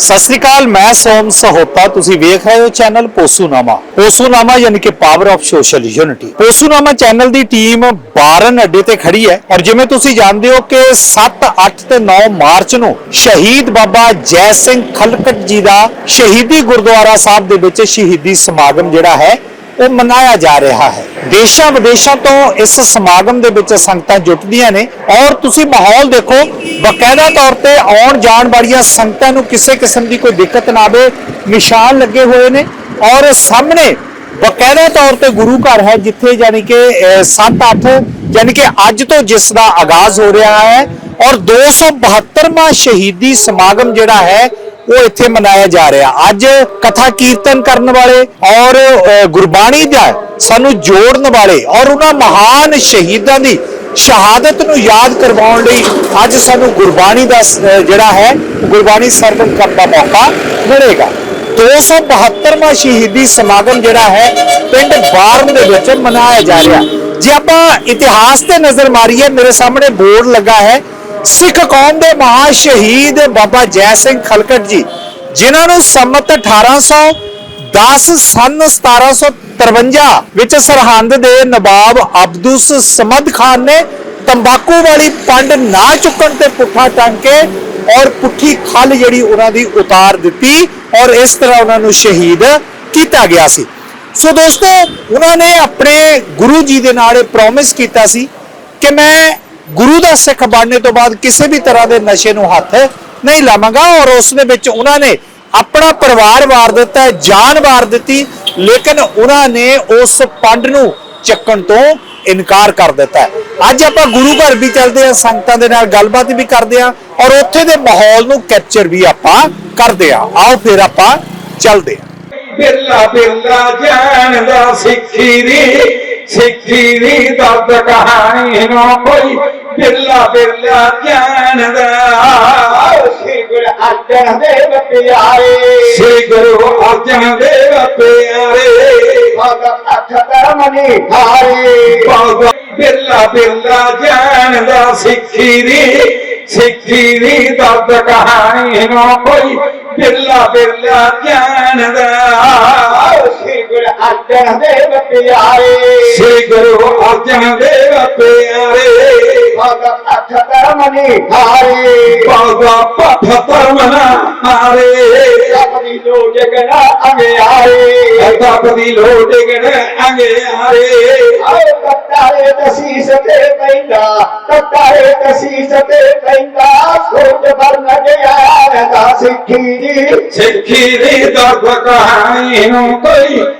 ਸਤਿ ਸ੍ਰੀ ਅਕਾਲ, ਮੈਂ ਸੋਮ ਸਹੋਤਾ, ਤੁਸੀਂ ਵੇਖ ਰਹੇ ਹੋ ਚੈਨਲ ਪੋਸੂਨਾਮਾ। ਪੋਸੂਨਾਮਾ ਯਾਨੀ ਕਿ power of social unity Posunama channel the team ਬਾਰਨ ਅੱਡੇ ਤੇ ਖੜੀ ਹੈ ਔਰ ਜਿਵੇਂ ਤੁਸੀਂ ਜਾਣਦੇ ਹੋ ਕਿ 7 8 ਤੇ 9 ਮਾਰਚ ਨੂੰ ਸ਼ਹੀਦ ਬਾਬਾ ਜੈ ਸਿੰਘ ਖਲਕਟ ਜੀ ਦਾ ਸ਼ਹੀਦੀ ਗੁਰਦੁਆਰਾ ਸਾਹਿਬ ਦੇ ਵਿੱਚ ਸ਼ਹੀਦੀ ਸਮਾਗਮ ਜਿਹੜਾ ਹੈ ਉਹ ਮਨਾਇਆ ਜਾ ਰਿਹਾ ਹੈ। ਦੇਸ਼ਾਂ ਵਿਦੇਸ਼ਾਂ ਤੋਂ ਇਸ ਸਮਾਗਮ ਦੇ ਵਿੱਚ ਸੰਗਤਾਂ ਜੁਟਦੀਆਂ ਨੇ ਔਰ ਤੁਸੀਂ ਮਾਹੌਲ ਦੇਖੋ, ਬਕਾਇਦਾ ਤੌਰ ਤੇ ਆਉਣ ਜਾਣ ਵਾਲੀਆਂ ਸੰਗਤਾਂ ਨੂੰ ਕਿਸੇ ਕਿਸਮ ਦੀ ਕੋਈ ਦਿੱਕਤ ਨਾ ਆਵੇ, ਨਿਸ਼ਾਨ ਲੱਗੇ ਹੋਏ ਨੇ ਔਰ ਸਾਹਮਣੇ ਬਕਾਇਦਾ ਤੌਰ ਤੇ ਗੁਰੂ ਘਰ ਹੈ ਜਿੱਥੇ ਯਾਨੀ ਕਿ 7-8 ਯਾਨੀ ਕਿ ਅੱਜ ਤੋਂ ਜਿਸ ਦਾ ਆਗਾਜ਼ ਹੋ ਰਿਹਾ ਹੈ ਔਰ 272ਵਾਂ ਸ਼ਹੀਦੀ ਸਮਾਗਮ ਜਿਹੜਾ ਹੈ ਉਹ ਇੱਥੇ ਮਨਾਇਆ ਜਾ ਰਿਹਾ। ਅੱਜ ਕਥਾ ਕੀਰਤਨ ਕਰਨ ਵਾਲੇ ਔਰ ਗੁਰਬਾਣੀ ਦਾ ਸਾਨੂੰ ਜੋੜਨ ਵਾਲੇ ਔਰ ਉਹਨਾਂ ਮਹਾਨ ਸ਼ਹੀਦਾਂ ਦੀ ਸ਼ਹਾਦਤ ਨੂੰ ਯਾਦ ਕਰਵਾਉਣ ਲਈ ਅੱਜ ਸਾਨੂੰ ਗੁਰਬਾਣੀ ਦਾ ਜਿਹੜਾ ਹੈ, ਗੁਰਬਾਣੀ ਸਰਵਨ ਕਰਨ ਦਾ ਮੌਕਾ ਮਿਲੇਗਾ। 272ਵਾਂ ਸ਼ਹੀਦੀ ਸਮਾਗਮ ਜਿਹੜਾ ਹੈ, ਪਿੰਡ ਬਾਰਨ ਦੇ ਵਿੱਚ ਮਨਾਇਆ ਜਾ ਰਿਹਾ। ਜੇ ਆਪਾਂ ਇਤਿਹਾਸ ਤੇ ਨਜ਼ਰ ਮਾਰੀਏ, ਮੇਰੇ ਸਾਹਮਣੇ ਬੋਰਡ ਲੱਗਾ ਹੈ ਸਿੱਖ ਕੌਮ ਦੇ ਮਹਾ ਸ਼ਹੀਦ ਬਾਬਾ ਜੈ ਸਿੰਘ ਖਲਕਟ ਜੀ, ਜਿਨ੍ਹਾਂ ਨੂੰ ਸੰਮਤ 1810 ਸਨ 1753 ਵਿੱਚ ਸਰਹੰਦ ਦੇ ਨਵਾਬ ਅਬਦੁਸ ਸਮਦ ਖਾਨ ਨੇ ਤੰਬਾਕੂ ਵਾਲੀ ਪੰਡ ਨਾ ਚੁੱਕਣ ਤੇ ਪੁੱਠਾ ਟੰਗ ਕੇ ਔਰ ਪੁੱਠੀ ਖੱਲ ਜਿਹੜੀ ਉਹਨਾਂ ਦੀ ਉਤਾਰ ਦਿੱਤੀ ਔਰ ਇਸ ਤਰ੍ਹਾਂ ਉਹਨਾਂ ਨੂੰ ਸ਼ਹੀਦ ਕੀਤਾ ਗਿਆ ਸੀ। ਸੋ ਦੋਸਤੋ, ਉਹਨਾਂ ਨੇ ਆਪਣੇ ਗੁਰੂ ਜੀ ਦੇ ਨਾਲ ਇਹ ਪ੍ਰੋਮਿਸ ਕੀਤਾ ਸੀ ਕਿ ਮੈਂ ਗੁਰੂ ਦਾ ਸਿੱਖ ਬਣਨੇ ਤੋਂ ਬਾਅਦ ਕਿਸੇ ਵੀ ਤਰ੍ਹਾਂ ਦੇ ਨਸ਼ੇ ਨੂੰ ਹੱਥ ਨਹੀਂ ਲਾਵਾਂਗਾ ਔਰ ਉਸ ਦੇ ਵਿੱਚ ਉਹਨਾਂ ਨੇ ਆਪਣਾ ਪਰਿਵਾਰ ਵਾਰ ਦਿੱਤਾ, ਜਾਨ ਵਾਰ ਦਿੱਤੀ, ਲੇਕਿਨ ਉਹਨਾਂ ਨੇ ਉਸ ਪੰਡ ਨੂੰ ਚੱਕਣ ਤੋਂ ਇਨਕਾਰ ਕਰ ਦਿੱਤਾ। ਅੱਜ ਆਪਾਂ ਗੁਰੂ ਘਰ ਵੀ ਚੱਲਦੇ ਹਾਂ, ਸੰਗਤਾਂ ਦੇ ਨਾਲ ਗੱਲਬਾਤ ਵੀ ਕਰਦੇ ਹਾਂ ਔਰ ਉੱਥੇ ਦੇ ਮਾਹੌਲ ਨੂੰ ਕੈਪਚਰ ਵੀ ਆਪਾਂ ਕਰਦੇ ਹਾਂ। ਆਓ ਫਿਰ ਆਪਾਂ ਚੱਲਦੇ ਹਾਂ। ਬਿਰਲਾ ਬਿਰਲਾ ਜਾਣਦਾ ਸਿੱਖੀ ਦੀ ਸਿੱਖੀ ਦੀ ਦਰਦ ਕਹਾਣੀ ਨਾ ਕੋਈ। ਬਿਰਲਾ ਬਿਰਲਾ ਜਾਣਦਾ ਸ੍ਰੀ ਗੁਰੂ ਅਰਜਨ ਦੇਵ ਪਿਆਰੇ ਸ੍ਰੀ ਗੁਰੂ ਅਰਜਨ ਦੇਵ ਪਿਆਰੇ ਭਗਤ ਅਠ ਧਰਮ ਨਿਹਾਰੇ ਬਾਬਾ ਬਿਰਲਾ ਬਿਰਲਾ ਜਾਣਦਾ ਸਿੱਖੀ ਦੀ ਸਿੱਖੀ ਦੀ ਦਰਦ ਕਹਾਣੀ ਨਾ ਕੋਈ ਬਿਰਲਾ ਬਿਰਲਾ ਜਾਣਦਾ ਸ੍ਰੀ ਗੁਰੂ ਅਰਜਨ ਦੇਵ ਪਿਆਰੇ ਸ੍ਰੀ ਗੁਰੂ ਅਰਜਨ ਦੇਵ ਪਿਆਰੇ اڳي آئي ڪٽا پئيندا ڪٽائي تيس تي سوچ ڀر سکي سکي دک ڪهاڻي نه ڪوئي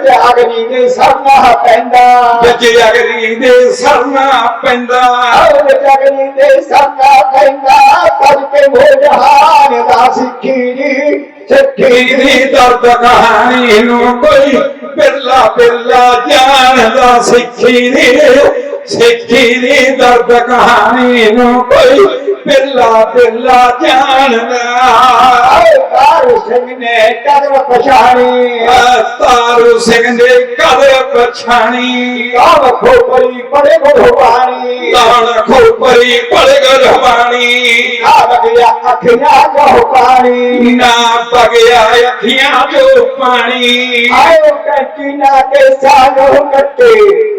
ਪੈਂਦਾ ਮਨ ਤਨ ਬੇਟਾ ਕਰਨਾ ਪੈਂਦਾ ਵਿੱਚ ਅਗਨੀ ਦੇ ਸਰਨਾ ਪੈਂਦਾ ਵਿੱਚ ਅਗਰੀ ਦੇ ਸਰਨਾ ਪੈਂਦਾ ਆਹ ਵਿੱਚ ਅਗਨੀ ਦੇ ਸਰਨਾ ਪੈਂਦਾ ਤਦ ਕੇ ਮੋਜਹਾਨ ਦਾ ਸਿੱਖੀ ਦੀ ਸਿੱਖੀ ਸਿੱਖੀ ਦੀ ਦਰਦ ਕਹਾਣੀ ਨੂੰ ਕੋਈ ਬਿਰਲਾ ਬਿਰਲਾ ਜਾਣਦਾ ਸਿੱਖੀ ਦੀ ਸਿੱਖੀ ਦੀ ਦਰਦ ਕਹਾਣੀ ਨੂੰ ਕੋਈ ਬਿਰਲਾ ਬਿਰਲਾ ਜਾਣਦਾ ਤਾਰੂ ਸਿੰਘ ਨੇ ਕਦਰ ਪਛਾਣੀ? ਤਾਰੂ ਸਿੰਘ ਦੇ ਕਦਰ ਪਛਾਣੀ? ਕਾਮ ਖੋਪਰੀ ਬੜੇ ਗੁਰਬਾਣੀ ਤਾਣ ਖੋਪਰੀ ਪੜ ਗਰਵਾਣੀ ਆ ਗਿਆ ਅੱਖੀਆਂ ਜੋ ਪਾਣੀ। ਨਾ ਪਗਿਆ ਅੱਖੀਆਂ ਜੋ ਪਾਣੀ। ਆਇਓ ਕੰਚੀਨਾ ਕੇ ਸਾਨੋ ਕੱਟੇ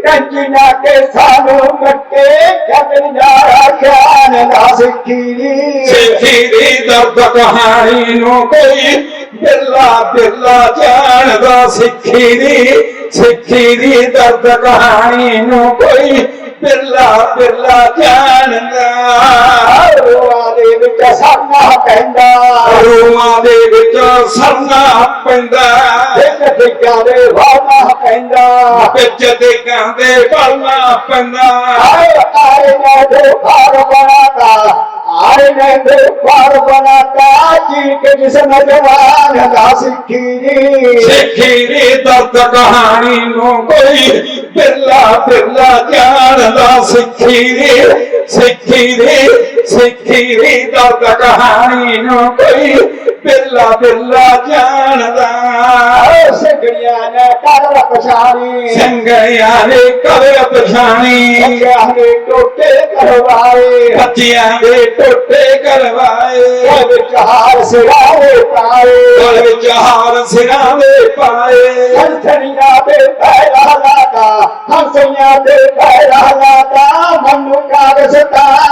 ਕੰਚੀਨਾ ਕੇ ਸਾਨੋ ਕੱਟੇ ਜਗਨ ਨਾਰਾ ਖਿਆਨ ਨਾ ਸਿੱਖੀ ਸਿੱਖੀ ਦਰਦ ਕਹਾਣੀ ਨੂੰ ਕੋਈ ਬਿਰਲਾ ਬਿਰਲਾ ਜਾਣਦਾ ਸਿੱਖੀ ਦੀ ਸਿੱਖੀ ਦੀ ਦਰਦ ਕਹਾਣੀ ਨੂੰ ਕੋਈ ਬਿਰਲਾ ਬਿਰਲਾ ਜਾਣਦਾ। ਰੋਆ ਦੇ ਵਿੱਚ ਸਰਨਾ ਪੈਂਦਾ। ਰੂਮਾਂ ਦੇ ਵਿੱਚ ਸਰਨਾ ਪੈਂਦਾ। ਇੱਕ ਟਿੱਕਾ ਦੇ ਵਾਣਾ ਪੈਂਦਾ। ਵਿੱਚ ਦੇ ਗਾਂਦੇ ਪਲਣਾ ਪੈਂਦਾ। ਆਏ ਆਏ ਨਾ ਘਰ ਬਣਾਤਾ जवान सिखी सिखी दर्द कहाणी न सिखी सिखी सिखी दर्द कहाणी न ਦੀ ਦੀ ਬਿਰਲਾ ਬਿਰਲਾ ਜਾਣਦਾ। ਸਿੱਖੜੀਆਂ ਨੇ ਕਰ ਪਛਾਣੀ ਸਿੰਘਿਆਂ ਨੇ ਕਦੇ ਪਛਾਣੀ ਬੱਚਿਆਂ ਨੇ ਟੋਟੇ ਕਰਵਾਏ। ਬੱਚਿਆਂ ਦੇ ਟੋਟੇ ਕਰਵਾਏ। ਉਹ ਵਿੱਚ ਹਾਰ ਸਿਰਾਏ ਪਾਏ। ਗਲ ਵਿੱਚ ਹਾਰ ਸਿਰਾਂ ਦੇ ਪਾਏ। ਹੰਸਣੀਆਂ ਦੇ ਪੈਰਾ ਲਾਦਾ ਹੰਸਣੀਆਂ ਦੇ ਪੈਰਾ ਲਾਦਾ ਮਨੁ ਕਾਗਜ਼ ਤਾਨ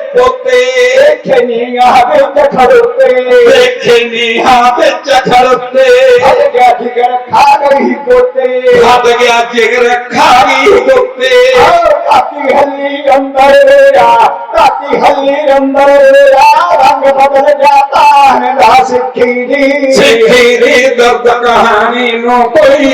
ਛੋਟੇ ਪੋਤੇ ਖੇਨੀਆਂ ਵਿੱਚ ਖੜੋਤੇ ਦੇਖੇ ਨੀਹਾਂ ਵਿੱਚ ਖੜਤੇ ਹਲ ਗਿਆ ਜਿਗਰ ਖਾ ਗਈ ਪੋਤੇ ਹੱਦ ਗਿਆ ਜਿਗਰ ਖਾ ਗਈ ਗੁੱਤੇ। ਕਾਤੀ ਹੱਲੀ ਅੰਦਰ ਵੇਰਾ ਕਾਤੀ ਹੱਲੀ ਅੰਦਰ ਵੇਰਾ ਰੰਗ ਬਦਲ ਜਾਤਾ ਹੈ ਦਾ ਸਿੱਖੀ ਦੀ। ਸਿੱਖੀ ਦੀ ਦਰਦ ਕਹਾਣੀ ਨੂੰ ਕੋਈ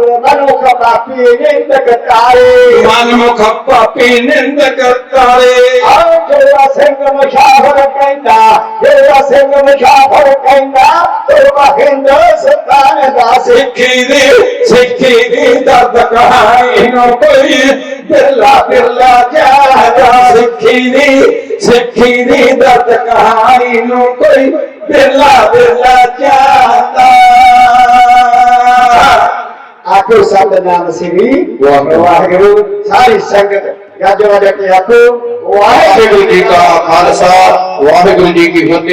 ਮਨ ਮੁਖ ਪਾਪੀ ਨਿੰਦ ਕਰਤਾਰੇ ਆਓ ਜਿਹੜਾ ਸਿੰਘ ਮਸ਼ਾਹਰ ਕਹਿੰਦਾ ਜਿਹੜਾ ਸਿੰਘ ਮਸ਼ਾਹਰ ਕਹਿੰਦਾ ਤੋਬਾ ਹਿੰਦੁਸਤਾਨ ਦਾ ਸਿੱਖ ਸਿੱਖੀ ਦੀ ਸਿੱਖੀ ਦੀ ਦਰਦ ਕਹਾਣੀ ਨੂੰ ਕੋਈ ਬਿਰਲਾ ਬਿਰਲਾ ਜਾਦਾ ਸਿੱਖੀ ਦੀ ਸਿੱਖੀ ਦੀ ਦਰਦ ਕਹਾਣੀ ਨੂੰ ਕੋਈ ਬਿਰਲਾ ਬਿਰਲਾ ਸਤਨਾਮ ਸ੍ਰੀ ਵਾਹਿਗੁਰੂ। ਸਾਰੀ ਸੰਗਤ ਗੱਜ ਵਜਾ ਕੇ ਆਖੋ ਵਾਹਿਗੁਰੂ ਜੀ ਕਾ ਖਾਲਸਾ ਵਾਹਿਗੁਰੂ ਜੀ ਕੀ ਫਤਿਹ।